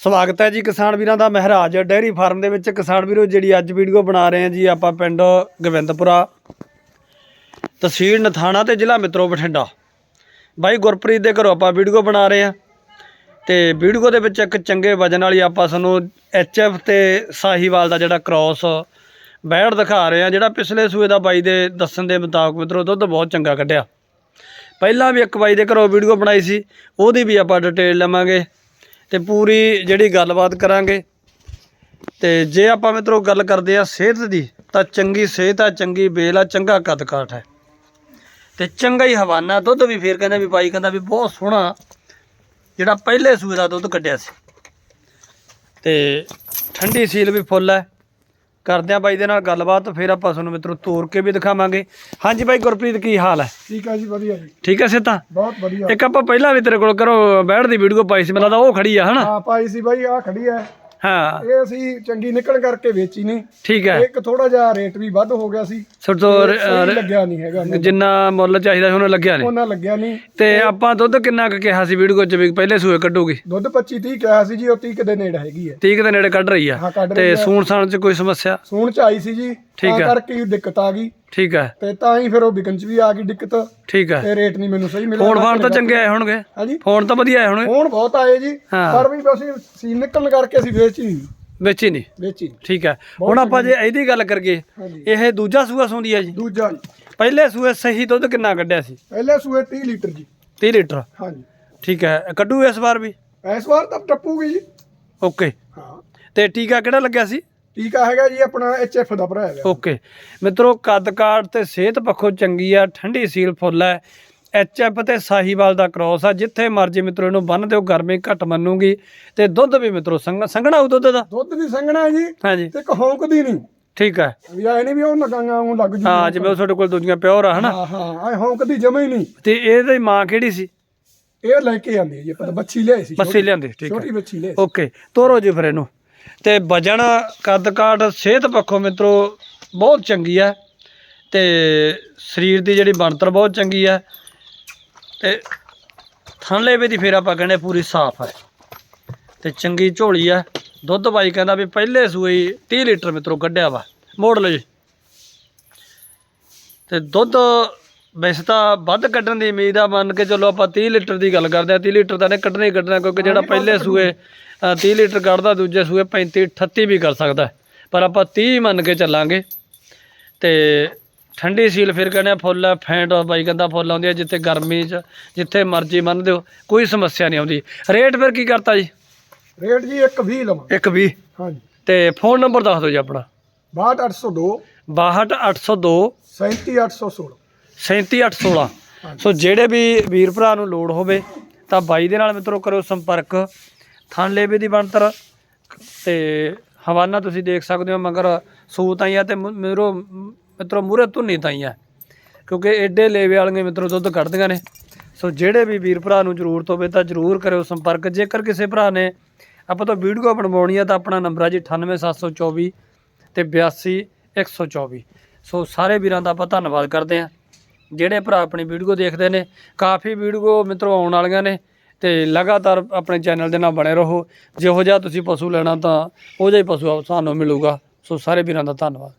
ਸਵਾਗਤ ਹੈ ਜੀ ਕਿਸਾਨ ਵੀਰਾਂ ਦਾ ਮਹਿਰਾਜ। ਡੈਰੀ ਫਾਰਮ ਦੇ ਵਿੱਚ ਕਿਸਾਨ ਵੀਰੋ, ਜਿਹੜੀ ਅੱਜ ਵੀਡੀਓ ਬਣਾ ਰਹੇ ਹਾਂ ਜੀ ਆਪਾਂ ਪਿੰਡ ਗੋਬਿੰਦਪੁਰਾ, ਤਹਿਸੀਲ ਨਥਾਣਾ ਤੇ ਜ਼ਿਲ੍ਹਾ ਮਿੱਤਰੋ ਬਠਿੰਡਾ। ਬਾਈ ਗੁਰਪ੍ਰੀਤ ਦੇ ਘਰੋਂ ਆਪਾਂ ਵੀਡੀਓ ਬਣਾ ਰਹੇ ਹਾਂ ਤੇ ਵੀਡੀਓ ਦੇ ਵਿੱਚ ਇੱਕ ਚੰਗੇ ਵਜਨ ਵਾਲੀ ਆਪਾਂ ਤੁਹਾਨੂੰ ਐਚਐਫ ਤੇ ਸਾਹੀਵਾਲ ਦਾ ਜਿਹੜਾ ਕ੍ਰਾਸ ਬੈੜ ਦਿਖਾ ਰਹੇ ਹਾਂ, ਜਿਹੜਾ ਪਿਛਲੇ ਸੂਏ ਦਾ ਬਾਈ ਦੇ ਦੱਸਣ ਦੇ ਮੁਤਾਬਕ ਮਿੱਤਰੋ, ਦੁੱਧ ਬਹੁਤ ਚੰਗਾ ਕੱਢਿਆ। ਪਹਿਲਾਂ ਵੀ ਇੱਕ ਬਾਈ ਦੇ ਘਰੋਂ ਵੀਡੀਓ ਬਣਾਈ ਸੀ, ਉਹਦੀ ਵੀ ਆਪਾਂ ਡਿਟੇਲ ਲਵਾਂਗੇ। ਤੇ ਪੂਰੀ ਜਿਹੜੀ ਗੱਲਬਾਤ ਕਰਾਂਗੇ। ਤੇ ਜੇ ਆਪਾਂ ਮਿੱਤਰੋ ਗੱਲ ਕਰਦੇ ਆ ਸਿਹਤ ਦੀ, ਤਾਂ ਚੰਗੀ ਸਿਹਤ ਆ, ਚੰਗੀ ਬੇਲ ਆ, ਚੰਗਾ ਕੱਦ ਕਾਠ ਹੈ। ਤੇ ਚੰਗਾ ਹੀ ਹਵਾਨਾ ਦੁੱਧ ਵੀ ਫੇਰ ਕਹਿੰਦਾ ਵੀ ਬਾਈ ਕਹਿੰਦਾ ਵੀ ਬਹੁਤ ਸੋਹਣਾ ਜਿਹੜਾ ਪਹਿਲੇ ਸੂਏ ਦਾ ਦੁੱਧ ਕੱਢਿਆ ਸੀ। ਤੇ ਠੰਡੀ ਸੀਲ ਵੀ ਫੁੱਲ ਹੈ। ਕਰਦੇ ਆ ਬਾਈ ਦੇ ਨਾਲ ਗੱਲਬਾਤ ਫਿਰ ਆਪਾਂ ਤੁਹਾਨੂੰ ਮਿੱਤਰੋ ਤੋਰ ਕੇ ਵੀ ਦਿਖਾਵਾਂਗੇ। ਹਾਂਜੀ ਬਾਈ ਗੁਰਪ੍ਰੀਤ ਕੀ ਹਾਲ ਹੈ? ਠੀਕ ਆ ਜੀ ਵਧੀਆ ਜੀ। ਠੀਕ ਹੈ ਸਿੱਧਾ? ਬਹੁਤ ਵਧੀਆ। ਇੱਕ ਆਪਾਂ ਪਹਿਲਾਂ ਵੀ ਤੇਰੇ ਕੋਲ ਕਰੋ ਬੈਠ ਦੀ ਵੀਡੀਓ ਪਾਈ ਸੀ ਮੈਨੂੰ ਲੱਗਦਾ ਉਹ ਖੜੀ ਆ ਹਨਾ? ਹਾਂ ਪਾਈ ਸੀ ਬਾਈ ਆ ਖੜੀ ਆ। ਹਾਂ। ਇਹ ਅਸੀਂ ਚੰਗੀ ਨਿਕਲ ਕਰਕੇ ਵੇਚੀ ਨਹੀਂ। ਠੀਕ ਹੈ। ਇੱਕ ਥੋੜਾ ਜਿਹਾ ਰੇਟ ਵੀ ਵੱਧ ਹੋ ਗਿਆ ਸੀ। ਸੋ ਤੋਂ ਰ- ਸਹੀ ਲੱਗਿਆ ਨਹੀਂ ਹੈਗਾ। ਜਿੰਨਾ ਮੁੱਲ ਚਾਹੀਦਾ ਸੀ ਉਹਨਾਂ ਲੱਗਿਆ ਨਹੀਂ। ਉਹਨਾਂ ਲੱਗਿਆ ਨਹੀਂ। ਤੇ ਆਪਾਂ ਦੁੱਧ ਕਿੰਨਾ ਕੁ ਕਿਹਾ ਸੀ ਵੀਡੀਓ ਚ ਵੀ ਪਹਿਲੇ ਸੂਏ ਕੱਢੂਗੀ? ਦੁੱਧ 25 30 ਕਿਹਾ ਸੀ ਜੀ ਉਹ 30 ਦੇ ਨੇੜੇ ਹੈਗੀ ਹੈ। 30 ਦੇ ਨੇੜੇ ਕੱਢ ਰਹੀ ਆ। ਤੇ ਸੂਣ ਸਾਣ ਚ ਕੋਈ ਸਮੱਸਿਆ? ਸੂਣ ਚ ਆਈ ਸੀ ਜੀ। ਠੀਕ ਤਾਂ। ਕਰਕੇ ਹੀ ਦਿੱਕਤ ਆ ਗਈ। ਠੀਕ ਹੈ। ਤੇ ਤਾਂ ਹੀ ਫਿਰ ਉਹ ਵਿਕਣ ਚ ਵੀ ਆ ਗਈ ਦਿੱਕਤ। ਠੀਕ ਹੈ। ਤੇ ਰੇਟ ਨਹੀਂ ਮੈਨੂੰ ਸਹੀ ਮਿਲਿਆ ਫੋਨ ਫਾਨ ਤਾਂ ਚੰਗੇ ਆਏ ਹੋਣਗੇ। ਹਾਂਜੀ। ਫੋਨ ਤਾਂ ਵਧੀਆ ਆਏ ਹੋਣਗੇ। ਫੋਨ ਬਹੁਤ ਆਏ ਜੀ। ਪਰ ਵੀ ਅਸੀਂ ਸੀ ਨਿਕਲਣ ਕਰਕੇ ਅਸੀਂ ਵੇਚ ਹੀ ਨਹੀਂ। ਵਿੱਚ ਹੀ ਨਹੀਂ। ਵੇਚੀ। ਠੀਕ ਹੈ। ਹੁਣ ਆਪਾਂ ਜੇ ਇਹਦੀ ਗੱਲ ਹਾਂਜੀ। ਇਹ ਦੂਜਾ ਸੂਆ ਸੌਂਦੀ ਹੈ ਜੀ। ਦੂਜਾ ਪਹਿਲੇ ਸੂਏ ਸਹੀ ਦੁੱਧ ਕਿੰਨਾ ਕੱਢਿਆ ਸੀ? ਪਹਿਲੇ ਸੂਏ 30 ਲੀਟਰ ਜੀ। 30 ਲੀਟਰ। ਹਾਂਜੀ। ਠੀਕ ਹੈ। ਕੱਢੂ ਇਸ ਵਾਰ ਵੀ? ਇਸ ਵਾਰ ਤਾਂ ਟੱਪੂਗੀ ਜੀ। ਓਕੇ। ਹਾਂ। ਤੇ ਟੀਕਾ ਕਿਹੜਾ ਲੱਗਿਆ ਸੀ? ਟੀਕਾ ਹੈਗਾ ਜੀ ਆਪਣਾ ਐਚਐਫ ਦਾ ਭਰਾ ਹੈਗਾ। ਓਕੇ ਮਿੱਤਰੋ ਕੱਦ ਕਾਠ ਤੇ ਸਿਹਤ ਪੱਖੋਂ ਚੰਗੀ ਆ ਠੰਡੀ ਸੀਲ ਫੁੱਲ ਹੈ ਐਚਐਫ ਤੇ ਸਾਹੀਵਾਲ ਦਾ ਕ੍ਰੋਸ ਆ ਜਿੱਥੇ ਮਰਜ਼ੀ ਮਿੱਤਰੋ ਇਹਨੂੰ ਬੰਨ ਦਿਓ ਗਰਮੀ ਘੱਟ ਮੰਨੂਗੀ। ਤੇ ਦੁੱਧ ਵੀ ਮਿੱਤਰੋ ਸੰਘਣਾ ਉਹ ਦੁੱਧ ਦਾ? ਦੁੱਧ ਵੀ ਸੰਘਣਾ ਜੀ ਹਾਂਜੀ। ਤੇ ਕਹੌਂਕਦੀ ਨਹੀਂ। ਠੀਕ ਹੈ ਵੀ ਆਏ ਨਹੀਂ ਵੀ ਉਹ ਲਗਾਂਗਾ ਉਹ ਲੱਗ ਜੂ ਹਾਂ ਜਿਵੇਂ ਉਹ ਤੁਹਾਡੇ ਕੋਲ ਦੂਜੀਆਂ ਪਿਓਰ ਆ ਹਨਾ? ਹਾਂ ਹਾਂ ਆਏ ਹੌਂਕਦੀ ਜਮੇ ਹੀ ਨਹੀਂ। ਤੇ ਇਹਦੀ ਮਾਂ ਕਿਹੜੀ ਸੀ? ਇਹ ਲੈ ਕੇ ਆਂਦੀ ਜੀ ਪਤਾ ਬੱਚੀ ਲਿਆਈ ਸੀ ਬੱਸੀ ਲਿਆਂਦੀ ਠੀਕ ਛੋਟੀ ਹੈ ਬੱਚੀ ਲਿਆਈ ਓਕੇ ਤੋਰੋ ਜੀ ਫਿਰ ਇਹਨੂੰ। ਤੇ ਵਜ਼ਨ ਕੱਦ ਕਾਠ ਸਿਹਤ ਪੱਖੋਂ ਮਿੱਤਰੋ, ਬਹੁਤ ਚੰਗੀ ਹੈ ਤੇ ਸਰੀਰ ਦੀ ਜਿਹੜੀ ਬਣਤਰ ਬਹੁਤ ਚੰਗੀ ਹੈ ਤੇ ਥਣਲੇ ਵੀ ਦੀ ਫੇਰ ਆਪਾਂ ਕਹਿੰਦੇ ਪੂਰੀ ਸਾਫ਼ ਹੈ ਤੇ ਚੰਗੀ ਝੋਲੀ ਹੈ। ਦੁੱਧ ਬਾਈ ਕਹਿੰਦਾ ਵੀ ਪਹਿਲੇ ਸੂਏ ਹੀ 30 ਲੀਟਰ ਮਿੱਤਰੋ ਕੱਢਿਆ ਵਾ, ਮੋੜ ਲਓ ਜੀ। ਤੇ ਦੁੱਧ ਵੈਸੇ ਤਾਂ ਵੱਧ ਕੱਢਣ ਦੀ ਉਮੀਦ ਆ ਮੰਨ ਕੇ ਚਲੋ ਆਪਾਂ 30 ਲੀਟਰ ਦੀ ਗੱਲ ਕਰਦੇ ਆ 30 ਲੀਟਰ ਤਾਂ ਨੇ ਕੱਢਣਾ ਹੀ ਕੱਢਣਾ ਕਿਉਂਕਿ ਜਿਹੜਾ ਪਹਿਲੇ ਸੂਏ ਅ, 30 ਲੀਟਰ ਕੱਢਦਾ ਦੂਜੇ ਸੂਏ 35 38 ਵੀ ਕਰ ਸਕਦਾ। ਪਰ ਆਪਾਂ 30 ਮੰਨ ਕੇ ਚੱਲਾਂਗੇ। ਤੇ ਠੰਡੀ ਸੀਲ ਫਿਰ ਕਹਿੰਦੇ ਆ ਫੁੱਲ ਆ, ਫੈਂਟ ਆ, ਬਾਈ ਕਹਿੰਦਾ ਫੁੱਲ ਆਉਂਦੀ ਆ ਜਿੱਥੇ ਗਰਮੀ 'ਚ ਜਿੱਥੇ ਮਰਜ਼ੀ ਮੰਨ ਦਿਓ ਕੋਈ ਸਮੱਸਿਆ ਨਹੀਂ ਆਉਂਦੀ। ਰੇਟ ਫਿਰ ਕੀ ਕਰਤਾ ਜੀ? ਰੇਟ ਜੀ 120 ਲਵਾਂ। 120 ਹਾਂਜੀ। ਤੇ ਫੋਨ ਨੰਬਰ ਦੱਸ ਦਿਓ ਜੀ ਆਪਣਾ। 62802 62802 37816 37816 ਸੋ ਜਿਹੜੇ ਵੀ ਵੀਰ ਭਰਾ ਨੂੰ ਲੋੜ ਹੋਵੇ, ਤਾਂ ਬਾਈ ਦੇ ਨਾਲ ਮਿੱਤਰੋ ਕਰੋ ਸੰਪਰਕ। ਥਣ ਲੇਵੇ ਦੀ ਬਣਤਰ ਤੇ ਹਵਾਨਾ ਤੁਸੀਂ ਦੇਖ ਸਕਦੇ ਹੋ, ਮਗਰ ਸੂਤ ਆਈਆਂ ਤੇ ਮੁ- ਮਿੱਤਰੋ ਮਿੱਤਰੋ ਮੂਰੇ ਧੁੰਨੀ ਤਾਈਆਂ। ਕਿਉਂਕਿ ਐਡੇ ਲੇਵੇ ਵਾਲੀਆਂ ਮਿੱਤਰੋ ਦੁੱਧ ਕੱਢਦੀਆਂ ਨੇ। ਸੋ ਜਿਹੜੇ ਵੀ ਵੀਰ ਭਰਾ ਨੂੰ ਜ਼ਰੂਰਤ ਹੋਵੇ, ਤਾਂ ਜ਼ਰੂਰ ਕਰਿਓ ਸੰਪਰਕ। ਜੇਕਰ ਕਿਸੇ ਭਰਾ ਨੇ ਆਪਾਂ ਤੋਂ ਵੀਡੀਓ ਬਣਵਾਉਣੀ ਆ, ਤਾਂ ਆਪਣਾ ਨੰਬਰ ਆ ਜੀ 98724 ਤੇ 82124 ਸੋ ਸਾਰੇ ਵੀਰਾਂ ਦਾ ਆਪਾਂ ਧੰਨਵਾਦ ਕਰਦੇ ਹਾਂ। ਜਿਹੜੇ ਭਰਾ ਆਪਣੀ ਵੀਡੀਓ ਦੇਖਦੇ ਨੇ, ਕਾਫੀ ਵੀਡੀਓ ਮਿੱਤਰੋ ਆਉਣ ਵਾਲੀਆਂ ਨੇ ਤੇ ਲਗਾਤਾਰ ਆਪਣੇ ਚੈਨਲ ਦੇ ਨਾਲ ਬਣੇ ਰਹੋ। ਜਿਹੋ ਜਿਹਾ ਤੁਸੀਂ ਪਸ਼ੂ ਲੈਣਾ ਤਾਂ, ਉਹ ਜਿਹਾ ਹੀ ਪਸ਼ੂ ਸਾਨੂੰ ਮਿਲੂਗਾ। ਸੋ ਸਾਰੇ ਵੀਰਾਂ ਦਾ ਧੰਨਵਾਦ।